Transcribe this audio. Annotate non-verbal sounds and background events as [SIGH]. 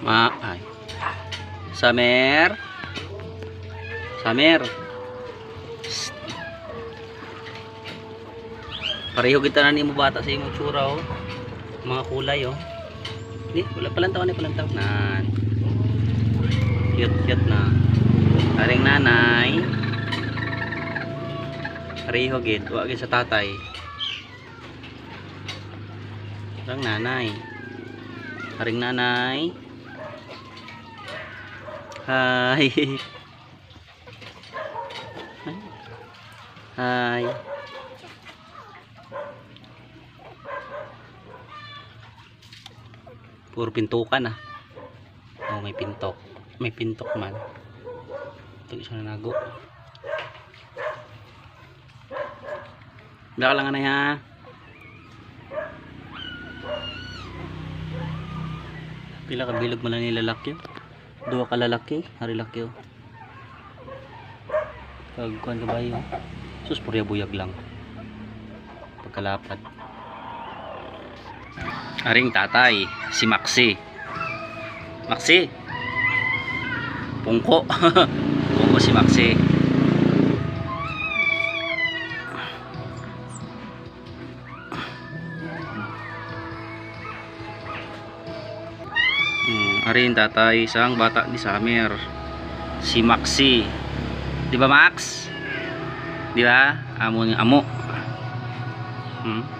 Ma ay. Samer. Samer. Pareho kita na nimo bata sa imong tsura oh. Mga kulay oh. Di, wala palantaw ni palantaw. Nan. Cute cute na. Aring nanay. Pareho gid, wa gid sa tatay. Aring nanay. Aring nanay. Hi. Hi. Puro pintukan ah. Oh, may pintok. May pintok man. Ito isa na nago. Baka lang na ha. Pila ka bilog man lang ni lalaki. Dua ka lalaki, hari laki oh. Kag kuan ka bayo. Sus purya buyag lang. Pagkalapad. Aring tatay, si Maxi. Maxi. Pungko. [LAUGHS] Pungko si Maxi. Aring tatay, isang bata ni Samer. Si Maxi. Di ba Max? Di ba? Amo ni amo. Hmm?